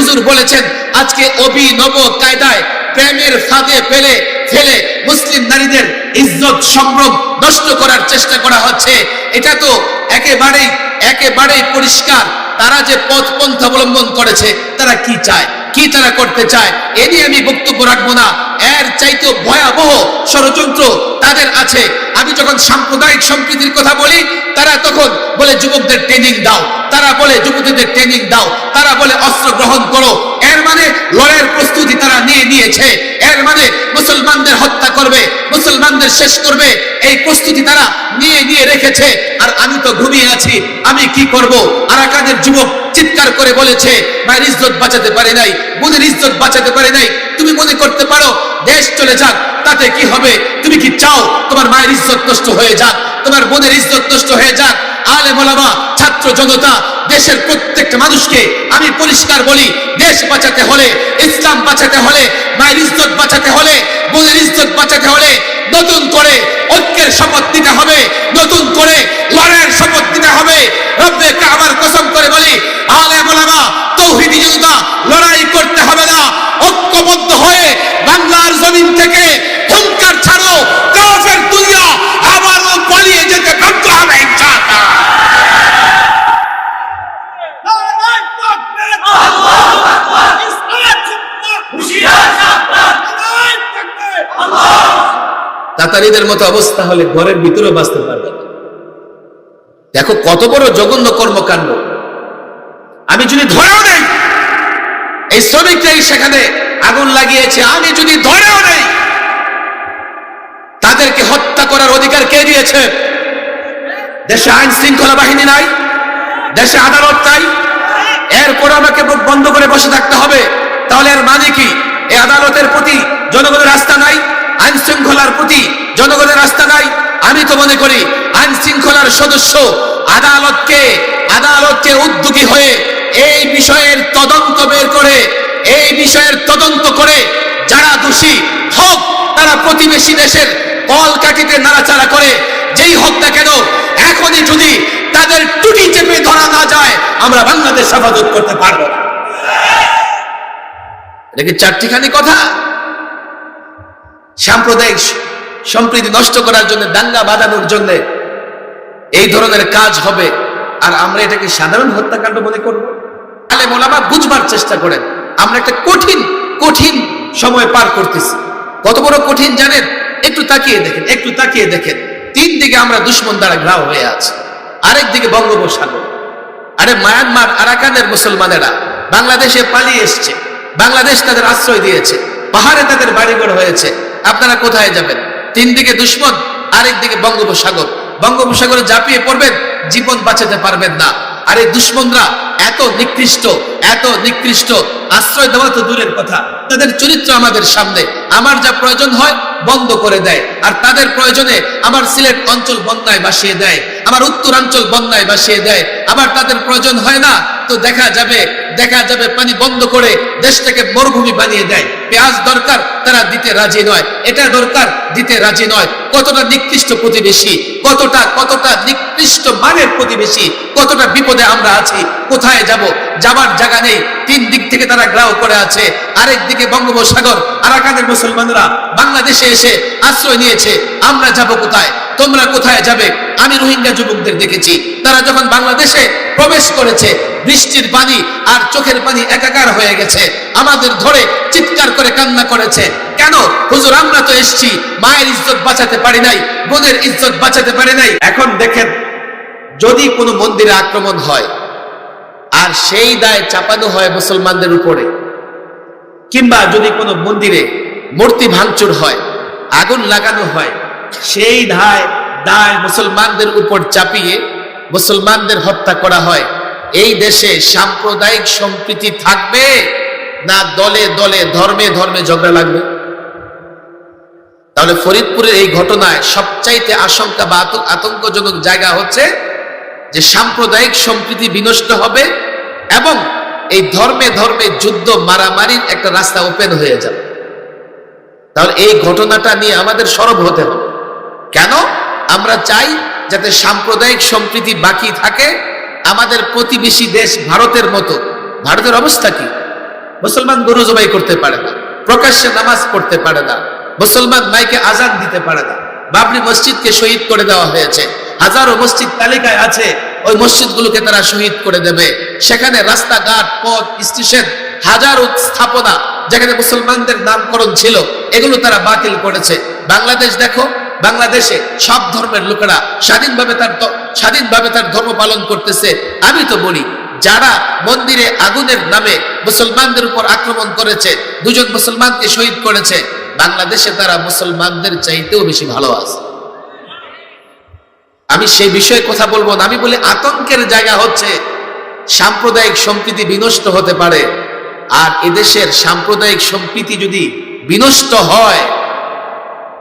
হুজুর বলেছেন, আজকে অভিনব কায়দায় প্রেমের ফাঁদে ফেলে ফেলে মুসলিম নারীদের ইজ্জত, সম্ভ্রম নষ্ট করার চেষ্টা করা হচ্ছে। এটা তো একেবারেই একেবারেই পরিষ্কার। তারা যে পথ পন্থা অবলম্বন করেছে, তারা কি চায়? কি তারা করতে চায়? এ নিয়ে আমি বক্তব্য রাখব না। এর চাইতে ভয়াবহ ষড়যন্ত্র তাদের আছে। আমি যখন সাম্প্রদায়িক সম্প্রীতির কথা বলি তারা তখন বলে, যুবকদের ট্রেনিং দাও। তারা বলে, যুবতীদের ট্রেনিং দাও। তারা বলে, অস্ত্র গ্রহণ করো। এর মানে লড়াইয়ের প্রস্তুতি তারা নিয়ে নিয়েছে। এর মানে মুসলমানদের হত্যা করবে, মুসলমানদের শেষ করবে। এই প্রস্তুতি তারা নিয়ে নিয়ে রেখেছে। আর আমি তো ঘুমিয়ে আছি, আমি কি করব? আরাকানের যুবক চিৎকার করে বলেছে, মায়ের ইজ্জত বাঁচাতে পারে নাই, বোনের ইজ্জত বাঁচাতে পারে নাই। মনে করতে পারো, দেশ চলে যাক, তাতে কি হবে? তুমি কি চাও তোমার মায়ের ইজ্জত নষ্ট হয়ে যাক, তোমার বোনের ইজ্জত নষ্ট হয়ে যাক? আলে মোলামা, ছাত্র জনতা, দেশের প্রত্যেকটা মানুষকে আমি পরিষ্কার বলি, দেশ বাঁচাতে হলে, ইসলাম বাঁচাতে হলে, মায়ের ইজ্জত বাঁচাতে হলে, বোনের ইজ্জত বাঁচাতে হলে নতুন করে ঐক্যের শপথ নিতে হবে, নতুন করে লড়াইয়ের শপথ নিতে হবে রব্বে কাবার কসম করে বলি আলে মোলামা তৌহিদি জনতা লড়াই করতে হবে না ঐক্যবদ্ধ হয়ে বাংলার জমিন থেকে হুঙ্কার ছাড়ো কাফের দুনিয়া আবারও পালিয়ে যেতে বাধ্য হবে ইনশাআল্লাহ নারায়ণ তাকবীর আল্লাহু আকবার ইসলাম জিন্দাবাদ হুশিয়ার সাবধান নারায়ণ তাকবীর তাতারিদের মতো অবস্থা হলে ঘরের ভিতরে বাঁচতে পারবে দেখো কত বড় জঘন্য কর্মকাণ্ড। আমি যদি ধরেও নেই, এই শ্রমিকরাই সেখানে আগুন লাগিয়েছে, আমি যদি ধরেও নেই, তাদেরকে হত্যা করার অধিকার কে দিয়েছে? দেশে আইন শৃঙ্খলা বাহিনী নাই, দেশে আদালত নাই, এরপর আমাকে মুখ বন্ধ করে বসে থাকতে হবে, তাহলে এর মানে কি? এই আদালতের প্রতি জনগণের আস্থা নাই আইন শৃঙ্খলার প্রতি জনগণের আস্থা নাই। আমি তো মনে করি, আইন শৃঙ্খলার সদস্য আদালতকে আদালতকে উদ্যোগী হয়ে এই বিষয়ের তদন্ত বের করে, এই বিষয়ের তদন্ত করে যারা দোষী হোক তারা প্রতিবেশী দেশের কল কাটিতে নাড়াচাড়া করে। যেই হোক না কেন, এখনই যদি তাদের টুটি চেপে ধরা না যায়, আমরা বাংলাদেশ হেফাজত করতে পারব না। এটা কি চারটিখানি কথা? সাম্প্রদায়িক সম্প্রীতি নষ্ট করার জন্য, দাঙ্গা বাঁধানোর জন্য এই ধরনের কাজ হবে। আর আমরা এটাকে সাধারণ হত্যাকাণ্ড মনে করব। তাহলে মোলামা বুঝবার চেষ্টা করেন। আমরা একটা কঠিন কঠিন সময় পার করতেছি। কত বড় কঠিন জানেন? একটু তাকিয়ে দেখেন, একটু তাকিয়ে দেখেন। তিন দিকে আমরা দুশ্মন দ্বারা ঘ্রাও হয়ে আছি। আরেক দিকে বঙ্গোপসাগর। আরে মায়ানমার, আরাকানের মুসলমানেরা বাংলাদেশে পালিয়ে এসছে। বাংলাদেশ তাদের আশ্রয় দিয়েছে। পাহাড়ে তাদের বাড়িঘর হয়েছে। আপনারা কোথায় যাবেন? তিন দিকে দুশ্মন আরেক দিকে বঙ্গোপসাগর। বঙ্গোপসাগরে ঝাঁপিয়ে পড়বেন, জীবন বাঁচাতে পারবেন না। আর এই দুশ্মনরা এত নিকৃষ্ট এত নিকৃষ্ট। আশ্রয় দেওয়া তো দূরের কথা। তাদের চরিত্র আমাদের সামনে। আমার যা প্রয়োজন হয়, বন্ধ করে দেয়। আর তাদের প্রয়োজনে আমার সিলেট অঞ্চল বন্যায় বাসিয়ে দেয়। আমার উত্তরাঞ্চল বন্যায় বাসিয়ে দেয়। আবার তাদের প্রয়োজন হয় না, তো দেখা যাবে দেখা যাবে, পানি বন্ধ করে দেশটাকে মরুভূমি বানিয়ে দেয়। পেঁয়াজ দরকার, তারা দিতে রাজি নয়। এটা দরকার, দিতে রাজি নয়। কতটা নিকৃষ্ট প্রতিবেশী, কতটা কতটা নিকৃষ্ট মানের প্রতিবেশী, কতটা বিপদে আমরা আছি, কোথায় যাব, যাবার জায়গা নেই। তিন দিক থেকে তারা গ্রাহ করে আছে। আরেক দিকে বঙ্গোপসাগর, আরাকানের মুসলমানরা বাংলাদেশে এসে আশ্রয় নিয়েছে। আমরা যাব কোথায়? তোমরা কোথায় যাবে? আমি রোহিঙ্গা যুবকদের দেখেছি। তারা যখন বাংলাদেশে প্রবেশ করেছে, বৃষ্টির পানি আর চোখের পানি একাকার হয়ে গেছে। আমাদের ধরে চিৎকার করে কান্না করেছে। কেন? হুজুর, আমরা তো এসছি। মায়ের ইজ্জত বাঁচাতে পারি নাই, বোনের ইজ্জত বাঁচাতে পারি নাই। এখন দেখেন, যদি কোনো মন্দিরে আক্রমণ হয়, আর সেই দায় চাপানো হয় মুসলমানদের উপরে, কিংবা যদি কোনো মন্দিরে মূর্তি ভাঙচুর হয়, আগুন লাগানো হয় সেই ধায়, দায় মুসলমানদের উপর চাপিয়ে মুসলমানদের হত্যা করা হয়। এই দেশে সাম্প্রদায়িক সম্প্রীতি থাকবে না দলে দলে, ধর্মে ধর্মে ঝগড়া লাগবে? তাহলে ফরিদপুরের এই ঘটনায় সবচাইতে আশঙ্কা বা আতঙ্কজনক জায়গা হচ্ছে যে সাম্প্রদায়িক সম্প্রীতি বিনষ্ট হবে এবং এই ধর্মে ধর্মে যুদ্ধ মারামারির একটা রাস্তা ওপেন হয়ে যাবে। তাহলে এই ঘটনাটা নিয়ে আমাদের সরব হতে হবে। কেন? আমরা চাই যাতে সাম্প্রদায়িক সম্প্রীতি বাকি থাকে আমাদের প্রতিবেশী দেশ ভারতের মতো। ভারতের অবস্থা কি? মুসলমান গরু জবাই করতে পারে না, প্রকাশ্যে নামাজ পড়তে পারে না, মুসলমান মাইকে আজান দিতে পারে না। বাবরি মসজিদকে শহীদ করে দেওয়া হয়েছে, হাজারো মসজিদ তালিকায় আছে, ওই মসজিদগুলোকে তারা শহীদ করে দেবে। সেখানে রাস্তাঘাট, পথ, স্টেশন, হাজারো স্থাপনা যেখানে মুসলমানদের নামকরণ ছিল, এগুলো তারা বাতিল করেছে। বাংলাদেশ দেখো বাংলাদেশে সব ধর্মের লোকেরা স্বাধীনভাবে তার স্বাধীনভাবে তার ধর্ম পালন করতেছে। আমি তো বলি, যারা মন্দিরে আগুনের নামে মুসলমানদের উপর আক্রমণ করেছে, দুজন মুসলমানকে শহীদ করেছে, বাংলাদেশে তারা মুসলমানদের চাইতেও বেশি ভালো আছে। আমি সেই বিষয়ে কথা বলব না। আমি বলি, আতঙ্কের জায়গা হচ্ছে সাম্প্রদায়িক সম্প্রীতি বিনষ্ট হতে পারে। আর এদেশের সাম্প্রদায়িক সম্প্রীতি যদি বিনষ্ট হয়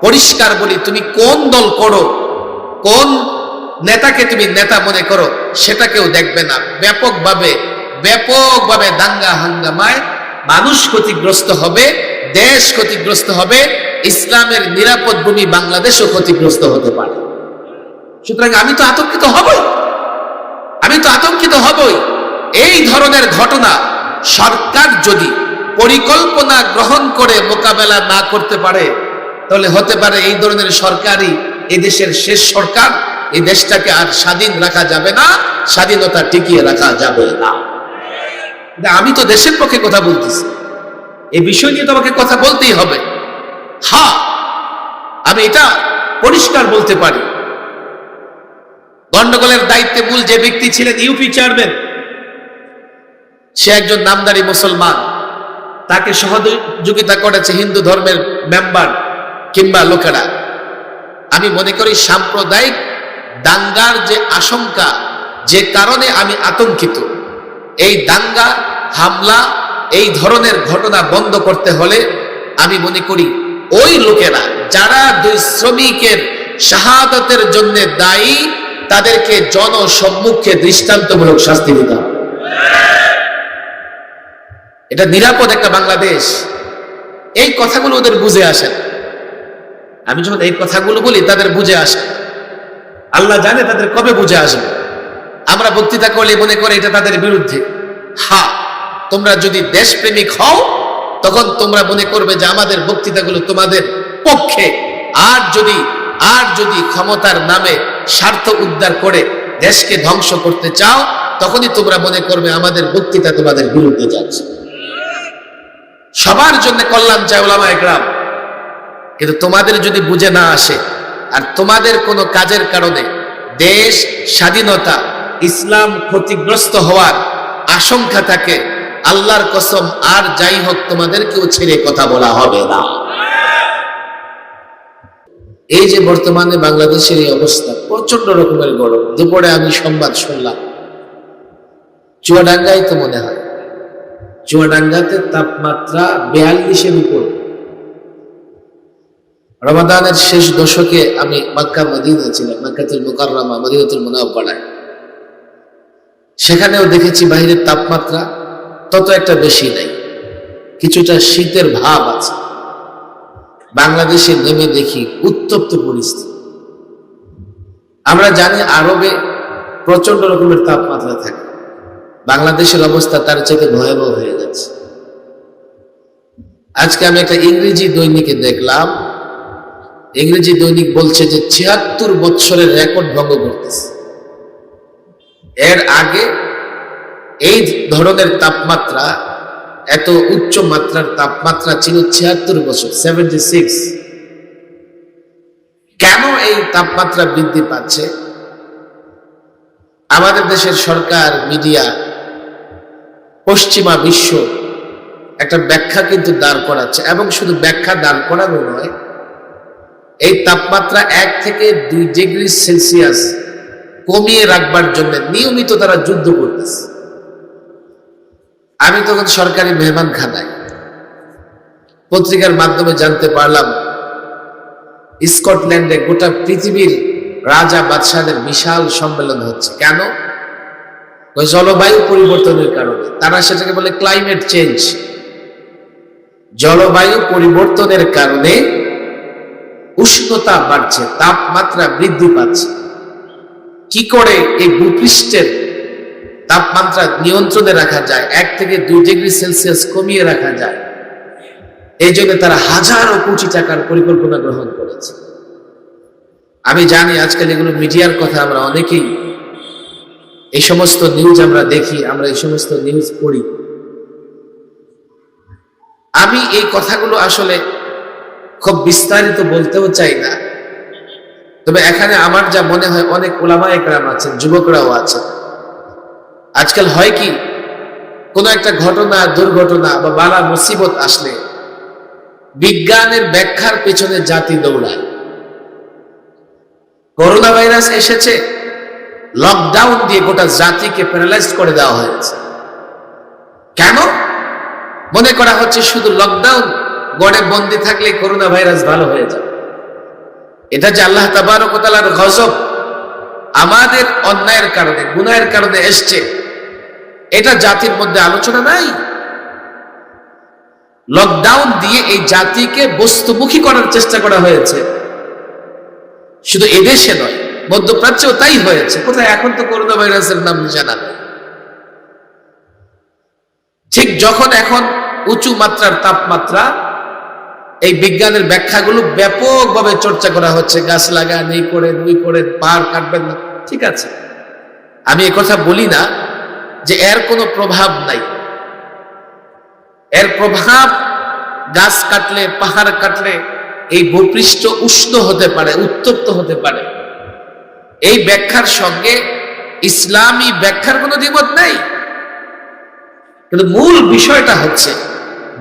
পরিষ্কার বলি, তুমি কোন দল করো? কোন নেতাকে তুমি নেতা মনে করো? সেটা কেউ দেখবে না। ব্যাপকভাবে ব্যাপকভাবে দাঙ্গা হাঙ্গামায় মানুষ ক্ষতিগ্রস্ত হবে, দেশ ক্ষতিগ্রস্ত হবে, ইসলামের নিরাপদ ভূমি বাংলাদেশও ক্ষতিগ্রস্ত হতে পারে। সুতরাং আমি তো আতঙ্কিত হবই। আমি তো আতঙ্কিত হবই। এই ধরনের ঘটনা সরকার যদি পরিকল্পনা গ্রহণ করে মোকাবেলা না করতে পারে তাহলে হতে পারে এই ধরনের সরকারই এই দেশের শেষ সরকার, এই দেশটাকে আর স্বাধীন রাখা যাবে না, স্বাধীনতা টিকিয়ে রাখা যাবে না। আমি তো দেশের পক্ষে কথা বলতেছি। এই বিষয় নিয়ে তোমাকে কথা বলতেই হবে। হ্যাঁ আমি এটা পরিষ্কার বলতে পারি। গন্ডগোলের দায়িত্বে মূল যে ব্যক্তি ছিলেন ইউপি চেয়ারম্যান, সে একজন নামদারি মুসলমান। তাকে সহযোগিতা করেছে হিন্দু ধর্মের মেম্বার। কিংবা লোকেরা। আমি মনে করি সাম্প্রদায়িক দাঙ্গার যে আশঙ্কা, যে কারণে আমি আতঙ্কিত। এই দাঙ্গা, হামলা, এই ধরনের ঘটনা বন্ধ করতে হলে আমি মনে করি ওই লোকেরা, যারা দুই শ্রমিকের শাহাদতের জন্য দায়ী, তাদেরকে জনসম্মুখে দৃষ্টান্তমূলক শাস্তি দিতে এটা নিরাপদ একটা বাংলাদেশ। এই কথাগুলো ওদের বুঝে আসে না। আমি যখন এই কথাগুলো বলি, তাদের বুঝে আসে। আল্লাহ জানে তাদের কবে বুঝে আসবে। আমরা বক্তৃতা করলে মনে করে এটা তাদের বিরুদ্ধে। হা, তোমরা যদি দেশপ্রেমিক হও, তখন তোমরা মনে করবে যে আমাদের বক্তৃতাগুলো তোমাদের পক্ষে। আর যদি আর যদি ক্ষমতার নামে স্বার্থ উদ্ধার করে দেশকে ধ্বংস করতে চাও, তখনই তোমরা মনে করবে আমাদের বক্তৃতা তোমাদের বিরুদ্ধে যাচ্ছে। সবার জন্য কল্যাণ চায় ওলামা একরাম কিন্তু তোমাদের যদি বুঝে না আসে, আর তোমাদের কোনো কাজের কারণে দেশ, স্বাধীনতা, ইসলাম ক্ষতিগ্রস্ত হওয়ার আশঙ্কা থাকে, আল্লাহর কসম আর যাই হোক, তোমাদেরকেও ছেড়ে কথা বলা হবে না। এই যে বর্তমানে বাংলাদেশের এই অবস্থা প্রচণ্ড রকমের গরম। দুপুরে আমি সংবাদ শুনলাম চুয়াডাঙ্গাই তো মনে হয়, চুয়াডাঙ্গাতে তাপমাত্রা বেয়াল্লিশের উপর। রমাদানের শেষ দশকে আমি মক্কা মদিনা ছিলাম, মক্কাতুল মুকাররমা, মদিনাতুল মুনাওয়ারায়। সেখানেও দেখেছি বাহিরের তাপমাত্রা তত একটা বেশি নাই, কিছুটা শীতের ভাব আছে। বাংলাদেশে নেমে দেখি উত্তপ্ত পরিস্থিতি। আমরা জানি আরবে প্রচণ্ড রকমের তাপমাত্রা থাকে। বাংলাদেশের অবস্থা তার চাইতে ভয়াবহ হয়ে যাচ্ছে। আজকে আমি একটা ইংরেজি দৈনিকে দেখলাম ইংরেজি দৈনিক বলছে যে ছিয়াত্তর বৎসরের রেকর্ড ভঙ্গ করতেছে এর আগে এই ধরনের তাপমাত্রা, এত উচ্চ মাত্রার তাপমাত্রা ছিল ছিয়াত্তর বছর সেভেন্টি সিক্স কেন এই তাপমাত্রা বৃদ্ধি পাচ্ছে? আমাদের দেশের সরকার, মিডিয়া, পশ্চিমা বিশ্ব একটা ব্যাখ্যা কিন্তু দাঁড় করাচ্ছে, এবং শুধু ব্যাখ্যা দাঁড় করানো নয় এই তাপমাত্রা এক থেকে দুই ডিগ্রি সেলসিয়াস কমিয়ে রাখবার জন্য নিয়মিত তারা যুদ্ধ করতেছে। আমি তখন সরকারি মেহমান খানায় পত্রিকার মাধ্যমে জানতে পারলাম, স্কটল্যান্ডে গোটা পৃথিবীর রাজা বাদশাহের বিশাল সম্মেলন হচ্ছে। কেন? ওই জলবায়ু পরিবর্তনের কারণে। তারা সেটাকে বলে ক্লাইমেট চেঞ্জ জলবায়ু পরিবর্তনের কারণে উষ্ণতা বাড়ছে, তাপমাত্রা বৃদ্ধি পাচ্ছে। কি করে এই ভূপৃষ্ঠের তাপমাত্রা নিয়ন্ত্রণে রাখা যায়? এক থেকে দুই ডিগ্রি সেলসিয়াস কমিয়ে রাখা যায়। এই জন্য তারা হাজারো কোটি টাকার পরিকল্পনা গ্রহণ করেছে। আমি জানি আজকাল এগুলো মিডিয়ার কথা, আমরা অনেকেই এই সমস্ত নিউজ আমরা দেখি, আমরা এই সমস্ত নিউজ পড়ি। আমি এই কথাগুলো আসলে খুব বিস্তারিত বলতেও চাই না। তবে এখানে আমার যা মনে হয় অনেক ওলামা একরাম আছেন, যুবকরাও আছেন। আজকাল হয় কি, কোনো একটা ঘটনা, দুর্ঘটনা বা বালা মুসিবত আসলে বিজ্ঞানের ব্যাখ্যার পেছনে জাতি দৌড়ায়। করোনা ভাইরাস এসেছে লকডাউন দিয়ে গোটা জাতিকে প্যারালাইজ করে দেওয়া হয়েছে। কেন? মনে করা হচ্ছে শুধু লকডাউন গড়ে বন্দি থাকলে করোনা ভাইরাস ভালো হয়ে যাবে। এটা যে আল্লাহ তাবারকতালার গজব, আমাদের অন্যায়ের কারণে, গুনাহের কারণে এসছে। এটা জাতির মধ্যে আলোচনা নাই। লকডাউন দিয়ে এই জাতিকে বস্তুমুখী করার চেষ্টা করা হয়েছে। শুধু এদেশে নয়, মধ্যপ্রাচ্যেও তাই হয়েছে। কোথায়? এখন তো করোনা ভাইরাসের নাম জানা ঠিক যখন এখন উঁচু মাত্রার তাপমাত্রা এই বিজ্ঞানের ব্যাখ্যাগুলো ব্যাপকভাবে চর্চা করা হচ্ছে। গাছ লাগান, এই করে ওই করে পাহাড় কাটবেন না। ঠিক আছে। আমি কথা বলি না যে এর কোনো প্রভাব নাই। এর প্রভাব গাছ কাটলে, পাহাড় কাটলে, এই ভূপৃষ্ঠ উষ্ণ হতে পারে, উত্তপ্ত হতে পারে। এই ব্যাখ্যার সঙ্গে ইসলামী ব্যাখ্যার কোনো দ্বিমত নাই। কিন্তু মূল বিষয়টা হচ্ছে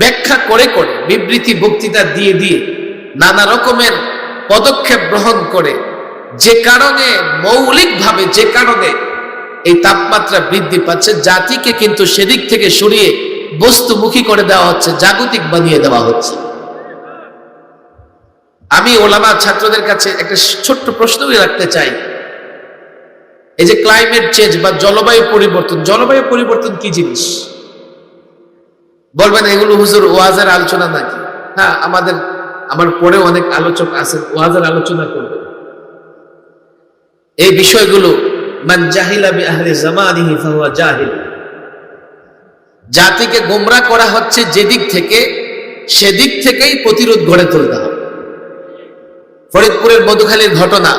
ব্যাখ্যা করে করে, বিবৃতি, বক্তৃতা দিয়ে দিয়ে নানা রকমের পদক্ষেপ গ্রহণ করে, যে কারণে মৌলিকভাবে, যে কারণে এই তাপমাত্রা বৃদ্ধি পাচ্ছে, জাতিকে কিন্তু সেদিক থেকে সরিয়ে বস্তুমুখী করে দেওয়া হচ্ছে, জাগতিক বানিয়ে দেওয়া হচ্ছে। আমি ওলামা ছাত্রদের কাছে একটা ছোট্ট প্রশ্নই রাখতে চাই। এই যে ক্লাইমেট চেঞ্জ বা জলবায়ু পরিবর্তন জলবায়ু পরিবর্তন কি জিনিস? বলবেন, এগুলো হুজুর ওয়াজের আলোচনা নাকি? হ্যাঁ আমাদের, আমার পরে অনেক আলোচক আছেন ওয়াজের আলোচনা করবে। এই বিষয়গুলো জাতিকে গোমরা করা হচ্ছে যেদিক থেকে, সেদিক থেকেই প্রতিরোধ গড়ে তুলতে হবে। ফরিদপুরের মধুখালীর ঘটনা